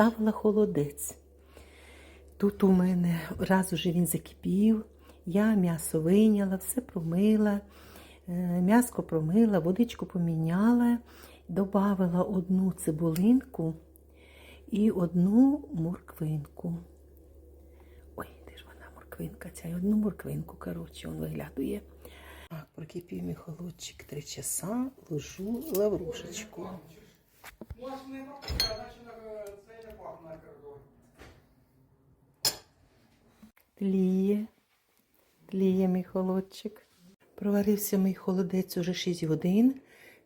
поставила холодець. Тут у мене раз уже він закипів, я м'ясо вийняла, все промила, е, м'яско промила, водичку поміняла, додала одну цибулинку і одну морквинку. Ой, де ж вона морквинка? Ця і одну морквинку, коротше, він виглядує. Так, прокипів мій холодчик три часа, ложу лаврушечку. Тліє, тліє мій холодчик. Проварився мій холодець уже 6 годин.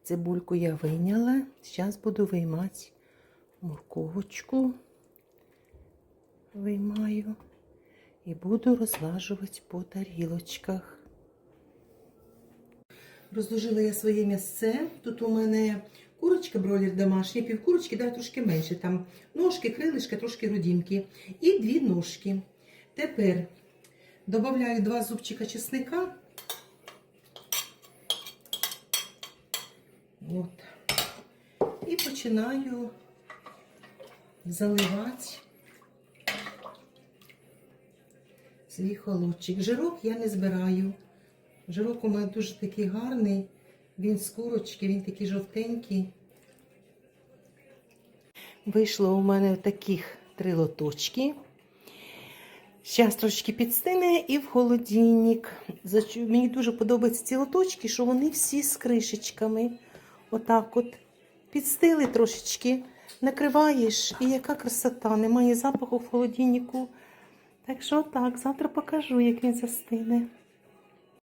Цибульку я вийняла. Зараз буду виймати морковочку. Виймаю і буду розлажувати по тарілочках. Розложила я своє м'ясце. Тут у мене курочка бройлер домашня, півкурочки, да, трошки менше. Там ножки, крилишка, трошки грудинки. І дві ножки. Тепер додаю два зубчика чесника. От. І починаю заливати свій холодчик. Жирок я не збираю. Жирок у мене дуже такий гарний. Він з курочки, він такий жовтенький. Вийшло у мене таких три лоточки. Зараз трошечки підстине і в холодильник. Мені дуже подобаються ці лоточки, що вони всі з кришечками. Отак от. Підстили трошечки, накриваєш, і яка красота, немає запаху в холодильнику. Так що так, завтра покажу, як він застине.